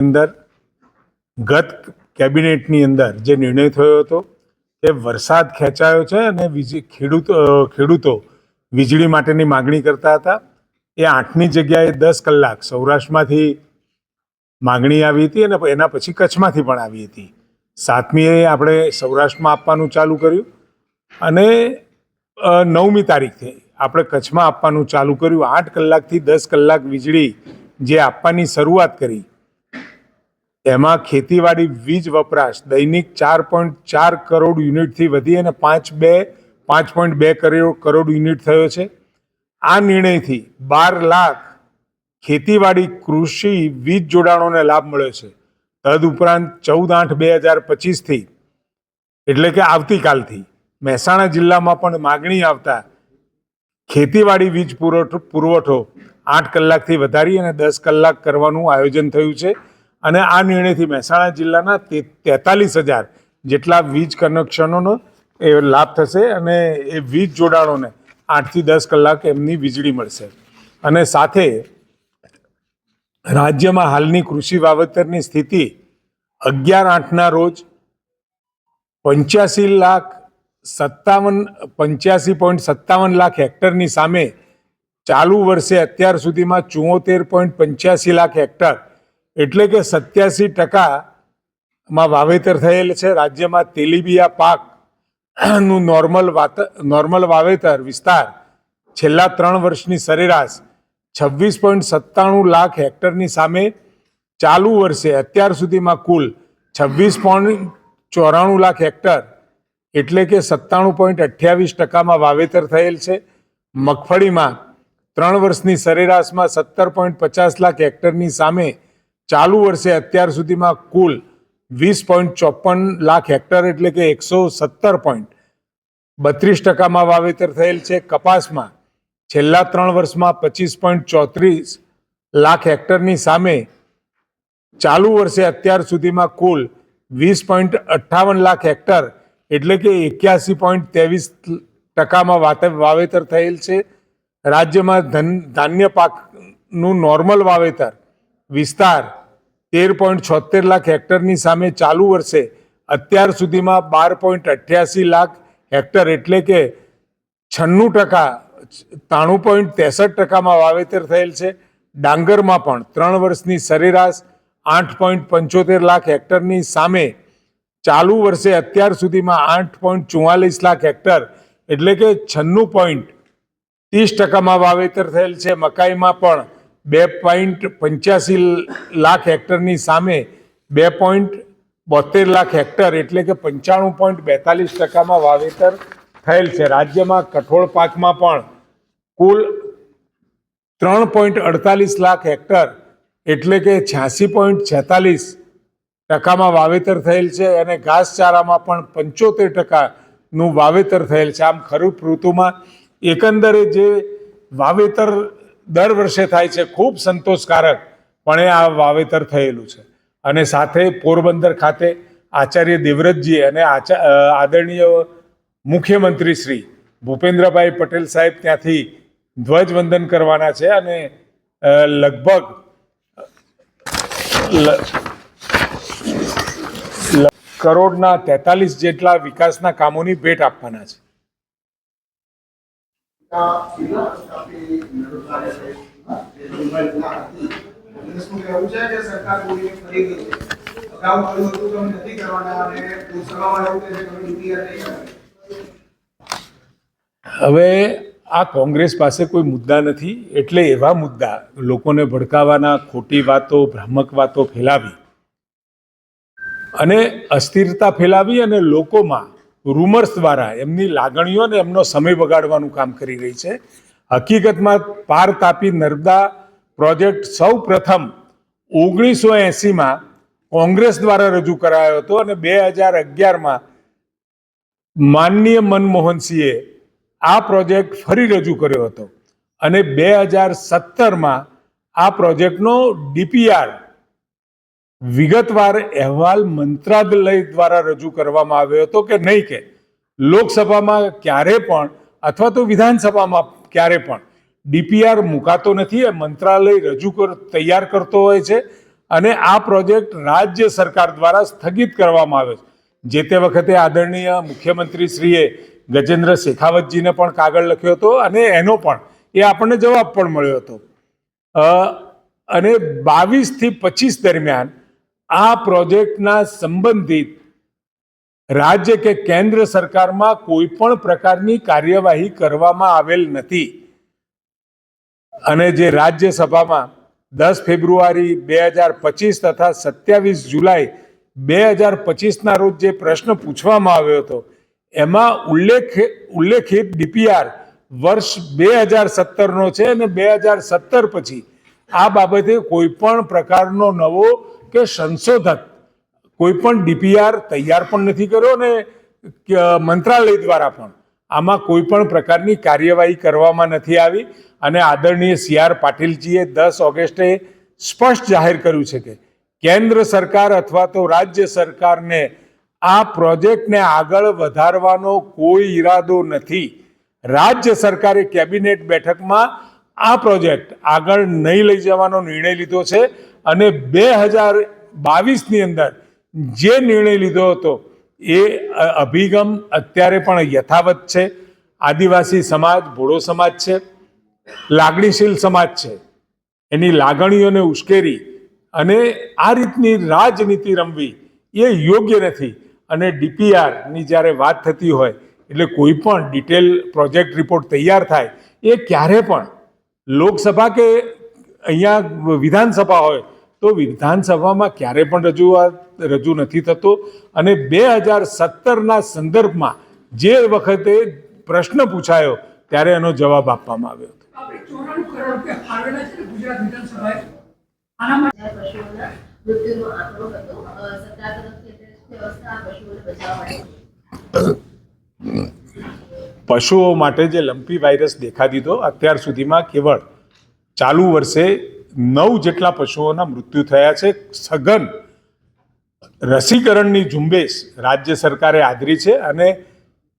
અંદર ગત કેબિનેટની અંદર જે નિર્ણય થયો હતો કે વરસાદ ખેંચાયો છે અને વીજ ખેડૂતો ખેડૂતો વીજળી માટેની માગણી કરતા હતા, એ આઠની જગ્યાએ દસ કલાક સૌરાષ્ટ્રમાંથી માગણી આવી હતી અને એના પછી કચ્છમાંથી પણ આવી હતી. સાતમીએ આપણે સૌરાષ્ટ્રમાં આપવાનું ચાલુ કર્યું અને નવમી તારીખથી આપણે કચ્છમાં આપવાનું ચાલુ કર્યું. આઠ કલાકથી દસ કલાક વીજળી જે આપવાની શરૂઆત કરી એમાં ખેતીવાડી વીજ વપરાશ દૈનિક ચાર પોઈન્ટ ચાર કરોડ યુનિટથી વધી અને પાંચ બે, પાંચ પોઈન્ટ બે કરોડ યુનિટ થયો છે. આ નિર્ણયથી બાર લાખ ખેતીવાડી કૃષિ વીજ જોડાણોને લાભ મળ્યો છે. તદુપરાંત ચૌદ આઠ બે હજાર પચીસથી, એટલે કે આવતીકાલથી મહેસાણા જિલ્લામાં પણ માગણી આવતા ખેતીવાડી વીજ પુરવઠો પુરવઠો આઠ કલાકથી વધારી અને દસ કલાક કરવાનું આયોજન થયું છે. અને આ નિર્ણયથી મહેસાણા જિલ્લાના તેતાલીસ હજાર જેટલા વીજ કનેક્શનોનો એ લાભ થશે અને એ વીજ જોડાણોને આઠથી દસ કલાક એમની વીજળી મળશે. અને સાથે રાજ્યમાં હાલની કૃષિ વાવેતરની સ્થિતિ અગિયાર આઠના રોજ પંચ્યાસી લાખ સત્તાવન, પંચ્યાસી પોઈન્ટ સત્તાવન લાખ હેક્ટરની સામે ચાલુ વર્ષે અત્યાર સુધીમાં ચુંવોતેર પોઈન્ટ પંચ્યાસી લાખ હેક્ટર એટલે કે સત્યાસી ટકામાં વાવેતર થયેલ છે. રાજ્યમાં તેલીબિયા પાકનું નોર્મલ વાત નોર્મલ વાવેતર વિસ્તાર છેલ્લા ત્રણ વર્ષની સરેરાશ છવ્વીસ પોઈન્ટ સત્તાણું લાખ હેક્ટરની સામે ચાલુ વર્ષે અત્યાર સુધીમાં કુલ છવ્વીસ પોઈન્ટ ચોરાણું લાખ હેક્ટર એટલે કે સત્તાણું પોઈન્ટ અઠ્યાવીસ ટકામાં વાવેતર થયેલ છે. મગફળીમાં ત્રણ વર્ષની સરેરાશમાં સત્તર પોઈન્ટ પચાસ લાખ હેક્ટરની સામે ચાલુ વર્ષે અત્યાર સુધીમાં કુલ વીસ પોઈન્ટ ચોપન લાખ હેક્ટર એટલે કે એકસો સત્તર પોઈન્ટ બત્રીસ ટકામાં વાવેતર થયેલ છે. કપાસમાં છેલ્લા ત્રણ વર્ષમાં પચીસ પોઈન્ટ ચોત્રીસ લાખ હેક્ટરની સામે ચાલુ વર્ષે અત્યાર સુધીમાં કુલ વીસ પોઈન્ટ અઠ્ઠાવન લાખ હેક્ટર એટલે કે એક્યાસી પોઈન્ટ ત્રેવીસ ટકામાં વાતે- વાવેતર થયેલ છે. રાજ્યમાં ધન, ધાન્ય પાકનું નોર્મલ વાવેતર વિસ્તાર તેર પોઈન્ટ છોતેર લાખ હેક્ટરની સામે ચાલુ વર્ષે અત્યાર સુધીમાં બાર પોઈન્ટ અઠ્યાસી લાખ હેક્ટર એટલે કે છન્નું ટકા, ત્રાણું પોઈન્ટ ત્રેસઠ ટકામાં વાવેતર થયેલ છે. ડાંગરમાં પણ ત્રણ વર્ષની સરેરાશ આઠ પોઈન્ટ પંચોતેર લાખ હેક્ટરની સામે ચાલુ વર્ષે અત્યાર સુધીમાં આઠ પોઈન્ટ ચુમ્માલીસ લાખ હેક્ટર એટલે કે છન્નું પોઈન્ટ ત્રીસ ટકામાં વાવેતર થયેલ છે. મકાઈમાં પણ બે પોઈન્ટ પંચ્યાસી લાખ હેક્ટરની સામે બે પોઈન્ટ બોતેર લાખ હેક્ટર એટલે કે પંચાણું પોઈન્ટ બેતાલીસ ટકામાં વાવેતર થયેલ છે. રાજ્યમાં કઠોળ પાકમાં પણ કુલ ત્રણ પોઈન્ટ અડતાલીસ લાખ હેક્ટર એટલે કે છ્યાસી પોઈન્ટ છેતાલીસ ટકામાં વાવેતર થયેલ છે અને ઘાસચારામાં પણ પંચોતેર ટકાનું વાવેતર થયેલ છે. આમ ખરીફ ઋતુમાં એકંદરે જે વાવેતર દર વર્ષે થાય છે, ખૂબ સંતોષકારક, પણ આ વાવેતર થયેલું છે. અને સાથે પોરબંદર ખાતે આચાર્ય દેવવ્રતજી અને આદરણીય મુખ્યમંત્રી શ્રી ભૂપેન્દ્રભાઈ પટેલ સાહેબ ત્યાંથી ધ્વજવંદન કરવાના છે અને લગભગ કરોડના તેતાલીસ જેટલા વિકાસના કામોની ભેટ આપવાના છે. હવે આ કોંગ્રેસ પાસે કોઈ મુદ્દા નથી, એટલે એવા મુદ્દા લોકોને ભડકાવાના ખોટી વાતો, ભ્રામક વાતો ફેલાવી અને અસ્થિરતા ફેલાવી અને લોકોમાં રૂમર્સ દ્વારા એમની લાગણીઓ અને એમનો સમય બગાડવાનું કામ કરી રહી છે. હકીકતમાં પાર તાપી નર્મદા પ્રોજેક્ટ સૌ પ્રથમ ઓગણીસો એંસીમાં કોંગ્રેસ દ્વારા રજૂ કરાયો હતો અને બે હજાર અગિયારમાં માનનીય મનમોહનસિંહે આ પ્રોજેક્ટ ફરી રજૂ કર્યો હતો. અને બે હજાર સત્તરમાં આ પ્રોજેક્ટનો ડીપીઆર વિગતવાર અહેવાલ મંત્રાલય દ્વારા રજૂ કરવામાં આવ્યો હતો કે નહીં કે? લોકસભામાં ક્યારે પણ અથવા તો વિધાનસભામાં ક્યારે પણ ડીપીઆર મુકાતો નથી, એ મંત્રાલય રજૂ કર, તૈયાર કરતો હોય છે અને આ પ્રોજેક્ટ રાજ્ય સરકાર દ્વારા સ્થગિત કરવામાં આવે છે. જે તે વખતે આદરણીય મુખ્યમંત્રીશ્રીએ ગજેન્દ્ર શેખાવતજીને પણ કાગળ લખ્યો હતો અને એનો પણ, એ આપણને જવાબ પણ મળ્યો હતો. અને બાવીસથી પચીસ દરમિયાન આ પ્રોજેક્ટના સંબંધિત રાજ્ય કે કેન્દ્ર સરકારમાં કોઈ પણ પ્રકારની કાર્યવાહી કરવામાં આવેલ નથી. અને જે રાજ્યસભામાં દસ ફેબ્રુઆરી બે હજાર પચીસ તથા સત્યાવીસ જુલાઈ બે હજાર પચીસના રોજ જે પ્રશ્ન પૂછવામાં આવ્યો હતો, એમાં ઉલ્લેખ, ઉલ્લેખિત ડીપીઆર વર્ષ બે હજાર સત્તરનો છે અને બે હજાર સત્તર પછી આ બાબતે કોઈ પણ પ્રકારનો નવો કે સંશોધક કોઈ પણ ડીપીઆર તૈયાર પણ નથી કર્યો ને મંત્રાલય દ્વારા પણ. આમાં કોઈ પણ પ્રકારની કાર્યવાહી કરવામાં નથી આવી અને આદરણીય સી આર પાટીલજીએ દસ ઓગસ્ટે સ્પષ્ટ જાહેર કર્યું છે કે કેન્દ્ર સરકાર અથવા તો રાજ્ય સરકારને આ પ્રોજેક્ટને આગળ વધારવાનો કોઈ ઈરાદો નથી. રાજ્ય સરકારે કેબિનેટ બેઠકમાં આ પ્રોજેક્ટ આગળ નહીં લઈ જવાનો નિર્ણય લીધો છે. અને બે હજાર બાવીસની અંદર જે નિર્ણય લીધો હતો, એ અભિગમ અત્યારે પણ યથાવત છે. આદિવાસી સમાજ, ભોળો સમાજ છે. લાગણીશીલ સમાજ છે. એની લાગણીઓને ઉશ્કેરી અને આ રીતની રાજનીતિ રમવી એ યોગ્ય નથી. અને ડીપીઆરની જ્યારે વાત થતી હોય, એટલે કોઈ પણ ડિટેલ પ્રોજેક્ટ રિપોર્ટ તૈયાર થાય, એ ક્યારે પણ લોકસભા કે અહીંયા વિધાનસભા હોય તો વિધાનસભામાં ક્યારે પણ રજૂઆત રજૂ નથી થતો. અને બે હજાર સત્તરના સંદર્ભમાં જે વખતે પ્રશ્ન પૂછાયો ત્યારે એનો જવાબ આપવામાં આવ્યો હતો. પશુઓ માટે જે લંપી વાયરસ દેખા દીધો અત્યાર સુધીમાં કેવળ ચાલુ વર્ષે નવ જેટલા પશુઓના મૃત્યુ થયા છે. સઘન રસીકરણની ઝુંબેશ રાજ્ય સરકારે આદરી છે અને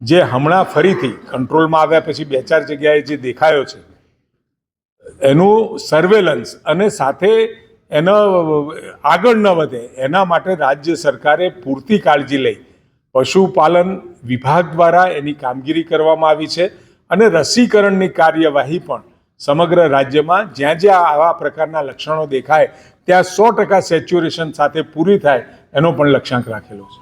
જે હમણાં ફરીથી કંટ્રોલમાં આવ્યા પછી બે ચાર જગ્યાએ જે દેખાયો છે, એનું સર્વેલન્સ અને સાથે એનો આગળ ન વધે એના માટે રાજ્ય સરકારે પૂરતી કાળજી લઈ પશુપાલન વિભાગ દ્વારા એની કામગીરી કરવામાં આવી છે અને રસીકરણની કાર્યવાહી પણ સમગ્ર રાજ્યમાં જ્યાં જ્યાં આવા પ્રકારના લક્ષણો દેખાય, ત્યાં સો ટકા સેચ્યુરેશન સાથે પૂરી થાય એનો પણ લક્ષ્યાંક રાખેલો છે.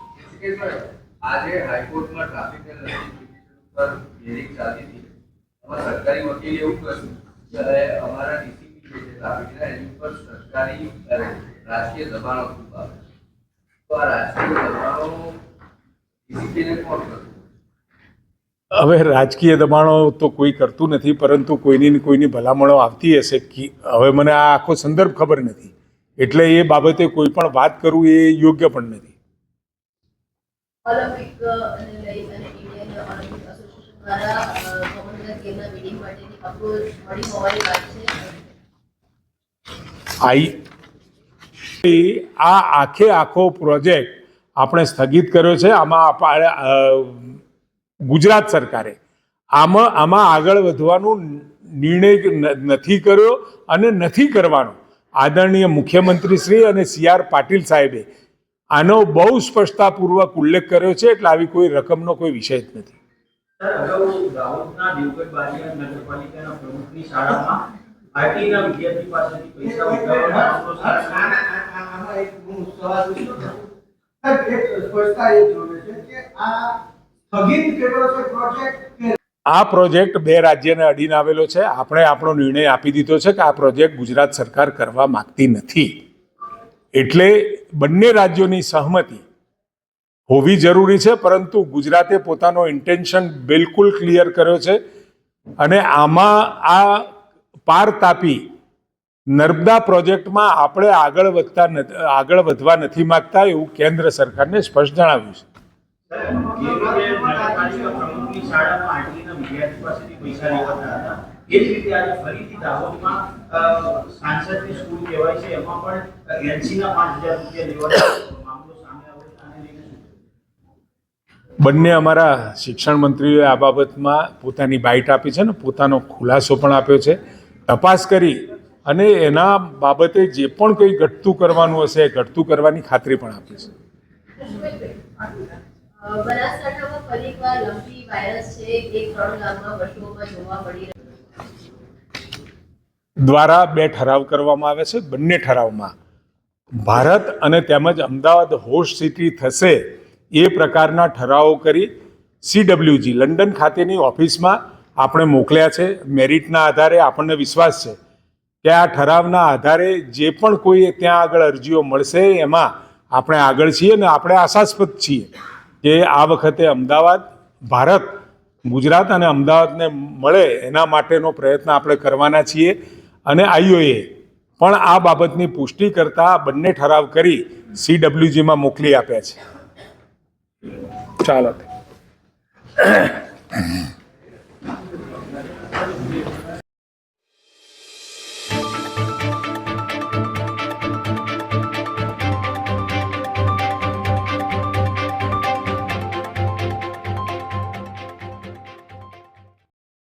રાજકીય દબાણો ખૂબ આવે તો આ રાજકીય દબાણો ડીસીપીને કોણ કરતું હવે રાજકીય દબાણો તો કોઈ કરતું નથી પરંતુ કોઈની ને કોઈની ભલામણો આવતી હશે કે હવે મને આ આખો સંદર્ભ ખબર નથી. એટલે એ બાબતે કોઈ પણ વાત કરવું એ યોગ્ય પણ નથી. આઈ આ આખે આખો પ્રોજેક્ટ આપણે સ્થગિત કર્યો છે. આમાં ગુજરાત સરકારે આમાં આમાં આગળ વધવાનું નિર્ણય નથી કર્યો અને નથી કરવાનો આદરણીય મુખ્યમંત્રી શ્રી અને સી આર પાટીલ સાહેબે આનો બહુ સ્પષ્ટતાપૂર્વક ઉલ્લેખ કર્યો છે એટલે આવી કોઈ રકમનો કોઈ વિષય જ નથી સ્પષ્ટતા એ જોવે છે કે આ આ પ્રોજેક્ટ બે રાજ્યને અડીને આવેલો છે. આપણે આપણો નિર્ણય આપી દીધો છે કે આ પ્રોજેક્ટ ગુજરાત સરકાર કરવા માંગતી નથી. એટલે બંને રાજ્યોની સહમતિ હોવી જરૂરી છે, પરંતુ ગુજરાતે પોતાનો ઇન્ટેન્શન બિલકુલ ક્લિયર કર્યો છે અને આમાં આ પાર તાપી નર્મદા પ્રોજેક્ટમાં આપણે આગળ વધતા આગળ વધવા નથી માંગતા એવું કેન્દ્ર સરકારને સ્પષ્ટ જણાવ્યું છે. છે છે બંને અમારા શિક્ષણ મંત્રીઓએ આ બાબતમાં પોતાની બાઇટ આપી છે ને પોતાનો ખુલાસો પણ આપ્યો છે. તપાસ કરી અને એના બાબતે જે પણ કંઈ ઘટતું કરવાનું હશે એ ઘટતું કરવાની ખાતરી પણ આપીશું અ, દ્વારા બે ઠરાવ કરવામાં આવે છે. બંને ઠરાવમાં ભારત અને તેમજ અમદાવાદ હોસ્ટ સિટી થશે એ પ્રકારના ઠરાવો કરી સીડબ્લ્યુજી લંડન ખાતેની ઓફિસમાં આપણે મોકલ્યા છે. મેરિટના આધારે આપણને વિશ્વાસ છે કે આ ઠરાવના આધારે જે પણ કોઈ ત્યાં આગળ અરજીઓ મળશે, એમાં આપણે આગળ છીએ અને આપણે આશાસ્પદ છીએ. જે આ વખતે અમદાવાદ, ભારત, ગુજરાત અને અમદાવાદને મળે એના માટેનો પ્રયત્ન આપણે કરવાના છીએ. અને આઈઓએ પણ આ બાબતની પુષ્ટિ કરતા બંને ઠરાવ કરી સીડબ્લ્યુજીમાં મોકલી આપ્યા છે. ચાલો.